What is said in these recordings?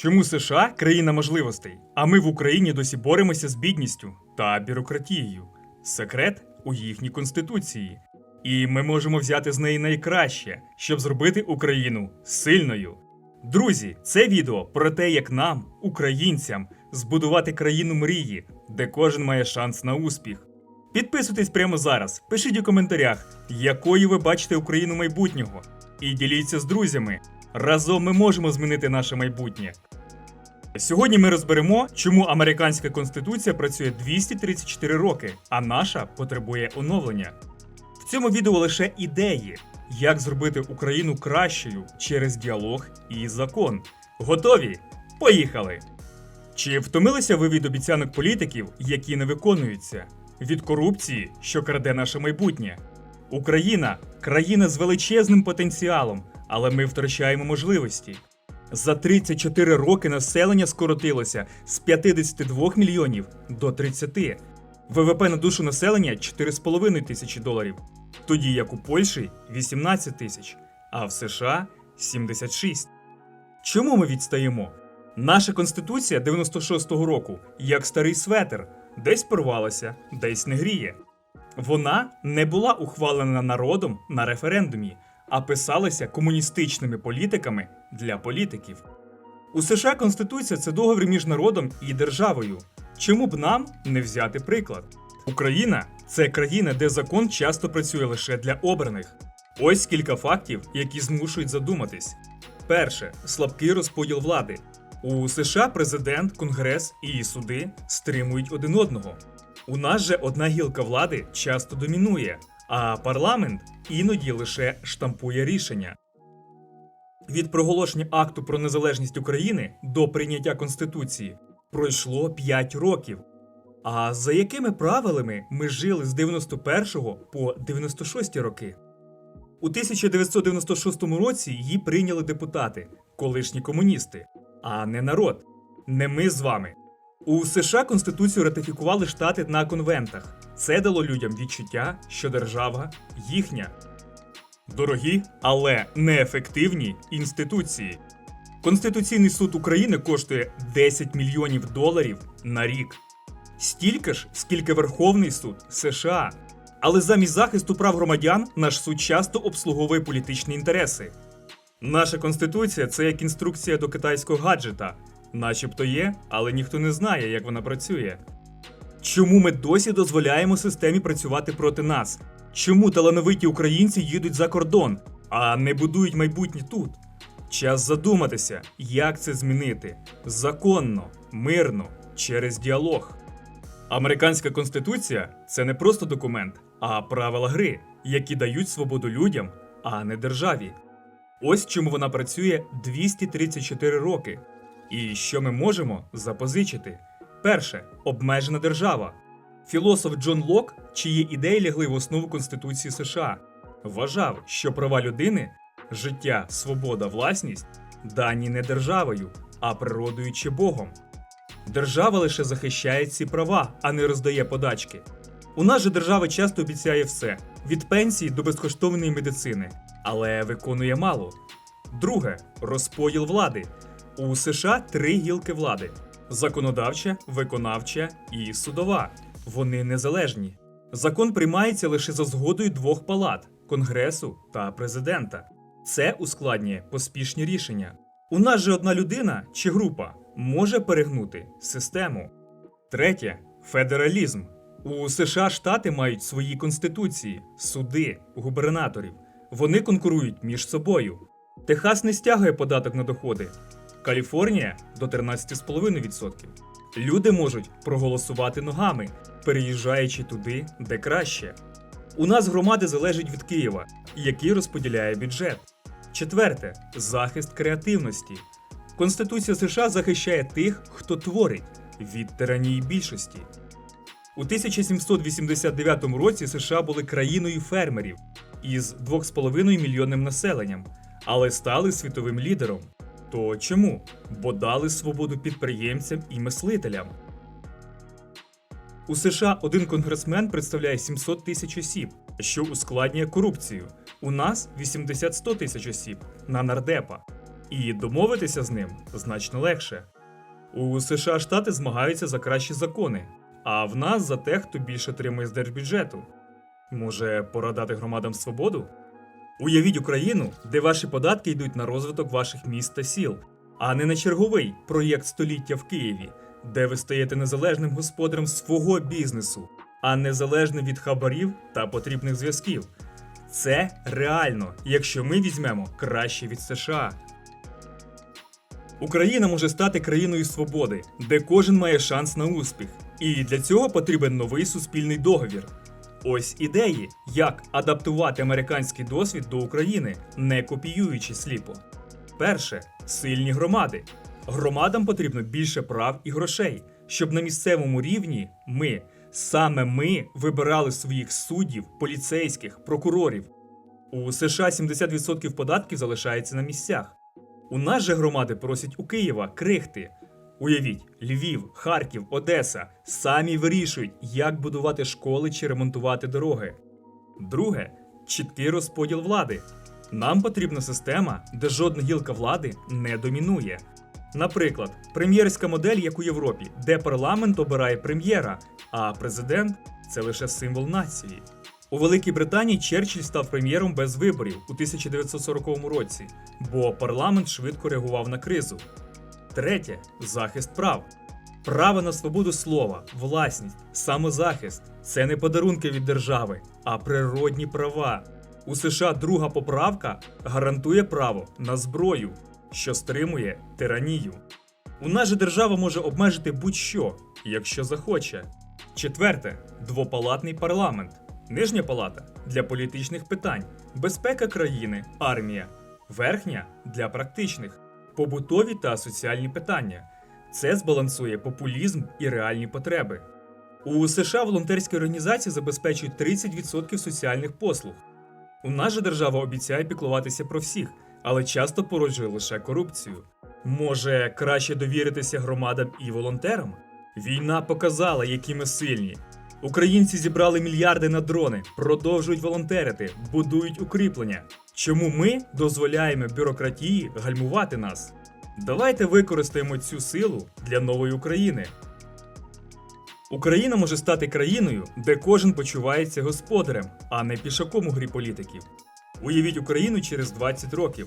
Чому США країна можливостей, а ми в Україні досі боремося з бідністю та бюрократією? Секрет у їхній конституції. І ми можемо взяти з неї найкраще, щоб зробити Україну сильною. Друзі, це відео про те, як нам, українцям, збудувати країну мрії, де кожен має шанс на успіх. Підписуйтесь прямо зараз, пишіть у коментарях, якою ви бачите Україну майбутнього, і діліться з друзями. Разом ми можемо змінити наше майбутнє. Сьогодні ми розберемо, чому американська конституція працює 234 роки, а наша потребує оновлення. В цьому відео лише ідеї, як зробити Україну кращою через діалог і закон. Готові? Поїхали! Чи втомилися ви від обіцянок політиків, які не виконуються? Від корупції, що краде наше майбутнє? Україна країна з величезним потенціалом, але ми втрачаємо можливості. За 34 роки населення скоротилося з 52 мільйонів до 30. ВВП на душу населення 4,5 тисячі доларів, тоді як у Польщі 18 тисяч, а в США 76. Чому ми відстаємо? Наша конституція 96-го року, як старий светер, десь порвалася, десь не гріє. Вона не була ухвалена народом на референдумі, а писалася комуністичними політиками для політиків. У США Конституція це договір між народом і державою. Чому б нам не взяти приклад? Україна це країна, де закон часто працює лише для обраних. Ось кілька фактів, які змушують задуматись. Перше слабкий розподіл влади. У США президент, конгрес і суди стримують один одного. У нас же одна гілка влади часто домінує, а парламент іноді лише штампує рішення. Від проголошення акту про незалежність України до прийняття Конституції пройшло 5 років. А за якими правилами ми жили з 91 по 96 роки? У 1996 році її прийняли депутати, колишні комуністи, а не народ. Не ми з вами. У США Конституцію ратифікували штати на конвентах. Це дало людям відчуття, що держава їхня. Дорогі, але неефективні інституції. Конституційний суд України коштує 10 мільйонів доларів на рік. Стільки ж, скільки Верховний суд США. Але замість захисту прав громадян наш суд часто обслуговує політичні інтереси. Наша конституція це як інструкція до китайського гаджета, начебто є, але ніхто не знає, як вона працює. Чому ми досі дозволяємо системі працювати проти нас? Чому талановиті українці їдуть за кордон, а не будують майбутнє тут? Час задуматися, як це змінити законно, мирно, через діалог. Американська конституція це не просто документ, а правила гри, які дають свободу людям, а не державі. Ось чому вона працює 234 роки. І що ми можемо запозичити? Перше обмежена держава. Філософ Джон Лок, чиї ідеї лягли в основу Конституції США, вважав, що права людини життя, свобода, власність дані не державою, а природою чи Богом. Держава лише захищає ці права, а не роздає подачки. У нас же держава часто обіцяє все від пенсії до безкоштовної медицини, але виконує мало. Друге розподіл влади. У США три гілки влади: законодавча, виконавча і судова. Вони незалежні. Закон приймається лише за згодою двох палат Конгресу та президента. Це ускладнює поспішні рішення. У нас же одна людина чи група може перегнути систему. Третє федералізм. У США штати мають свої конституції, суди, губернаторів. Вони конкурують між собою. Техас не стягує податок на доходи. Каліфорнія до 13,5%. Люди можуть проголосувати ногами, переїжджаючи туди, де краще. У нас громади залежать від Києва, який розподіляє бюджет. Четверте захист креативності. Конституція США захищає тих, хто творить від тиранії більшості. У 1789 році США були країною фермерів із 2,5 мільйонним населенням, але стали світовим лідером. То чому? Бо дали свободу підприємцям і мислителям. У США один конгресмен представляє 700 тисяч осіб, що ускладнює корупцію. У нас 80-100 тисяч осіб на нардепа. і домовитися з ним значно легше. У США штати змагаються за кращі закони, а в нас за те, хто більше отримує з держбюджету. Може, пора дати громадам свободу? Уявіть Україну, де ваші податки йдуть на розвиток ваших міст та сіл, а не на черговий проєкт століття в Києві, де ви стаєте незалежним господарем свого бізнесу, а незалежним від хабарів та потрібних зв'язків. Це реально, якщо ми візьмемо краще від США. Україна може стати країною свободи, де кожен має шанс на успіх. І для цього потрібен новий суспільний договір. Ось ідеї, як адаптувати американський досвід до України, не копіюючи сліпо. Перше сильні громади. Громадам потрібно більше прав і грошей, щоб на місцевому рівні ми, саме ми, вибирали своїх суддів, поліцейських, прокурорів. У США 70% податків залишається на місцях. У нас же громади просять у Києва крихти. Уявіть, Львів, Харків, Одеса самі вирішують, як будувати школи чи ремонтувати дороги. Друге чіткий розподіл влади. Нам потрібна система, де жодна гілка влади не домінує. Наприклад, прем'єрська модель, як у Європі, де парламент обирає прем'єра, а президент це лише символ нації. У Великій Британії Черчилль став прем'єром без виборів у 1940 році, бо парламент швидко реагував на кризу. Третє захист прав. Право на свободу слова, власність, самозахист це не подарунки від держави, а природні права. У США друга поправка гарантує право на зброю, що стримує тиранію. У нас же держава може обмежити будь-що, якщо захоче. Четверте двопалатний парламент. Нижня палата для політичних питань, безпека країни, армія, верхня для практичних, побутові та соціальні питання. Це збалансує популізм і реальні потреби. У США волонтерські організації забезпечують 30% соціальних послуг. У нас же держава обіцяє піклуватися про всіх, але часто породжує лише корупцію. Може, краще довіритися громадам і волонтерам? Війна показала, які ми сильні. Українці зібрали мільярди на дрони, продовжують волонтерити, будують укріплення. Чому ми дозволяємо бюрократії гальмувати нас? Давайте використаємо цю силу для нової України. Україна може стати країною, де кожен почувається господарем, а не пішаком у грі політиків. Уявіть Україну через 20 років.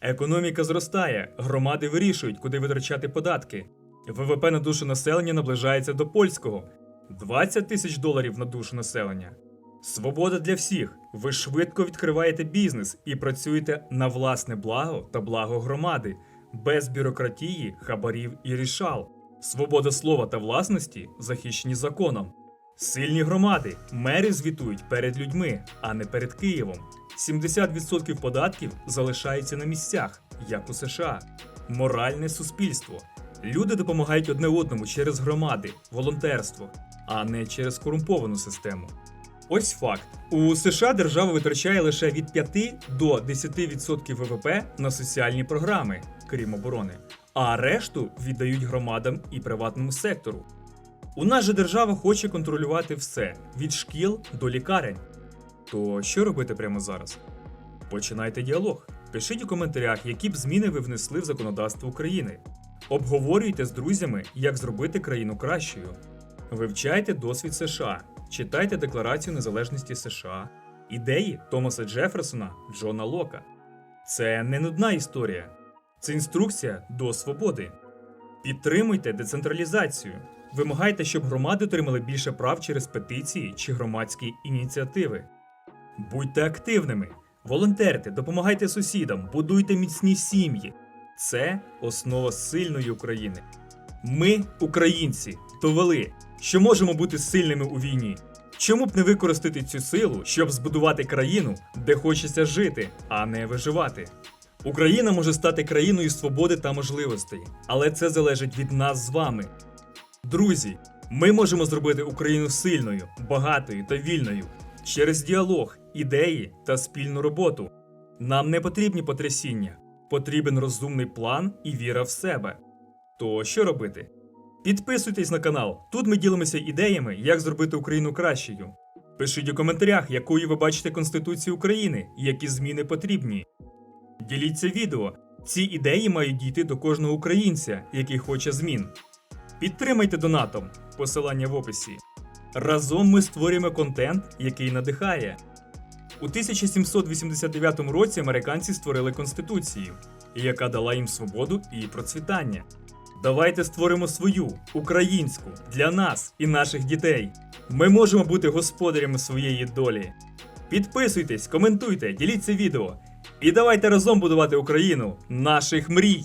Економіка зростає, громади вирішують, куди витрачати податки. ВВП на душу населення наближається до польського 20 тисяч доларів на душу населення. Свобода для всіх. Ви швидко відкриваєте бізнес і працюєте на власне благо та благо громади, без бюрократії, хабарів і рішал. Свобода слова та власності захищені законом. Сильні громади, мери звітують перед людьми, а не перед Києвом. 70% податків залишаються на місцях, як у США. Моральне суспільство. Люди допомагають одне одному через громади, волонтерство, а не через корумповану систему. Ось факт: у США держава витрачає лише від 5 до 10% ВВП на соціальні програми, крім оборони, а решту віддають громадам і приватному сектору. У нас же держава хоче контролювати все від шкіл до лікарень. То що робити прямо зараз? Починайте діалог. Пишіть у коментарях, які б зміни ви внесли в законодавство України. Обговорюйте з друзями, як зробити країну кращою. Вивчайте досвід США, читайте Декларацію незалежності США, ідеї Томаса Джеферсона, Джона Лока. Це не нудна історія, це інструкція до свободи. Підтримуйте децентралізацію. Вимагайте, щоб громади отримали більше прав через петиції чи громадські ініціативи. Будьте активними, волонтерте, допомагайте сусідам, будуйте міцні сім'ї. Це основа сильної України. Ми, українці, довели, що можемо бути сильними у війні. Чому б не використати цю силу, щоб збудувати країну, де хочеться жити, а не виживати? Україна може стати країною свободи та можливостей, але це залежить від нас з вами. Друзі, ми можемо зробити Україну сильною, багатою та вільною через діалог, ідеї та спільну роботу. Нам не потрібні потрясіння, потрібен розумний план і віра в себе. То що робити? Підписуйтесь на канал. Тут ми ділимося ідеями, як зробити Україну кращою. Пишіть у коментарях, якою ви бачите Конституцію України і які зміни потрібні. Діліться відео, Ці ідеї мають дійти до кожного українця, який хоче змін. Підтримайте донатом, посилання в описі. Разом ми створюємо контент, який надихає. У 1789 році американці створили конституцію, яка дала їм свободу і процвітання. Давайте створимо свою українську для нас і наших дітей. Ми можемо бути господарями своєї долі. Підписуйтесь, коментуйте, діліться відео. І давайте разом будувати Україну наших мрій.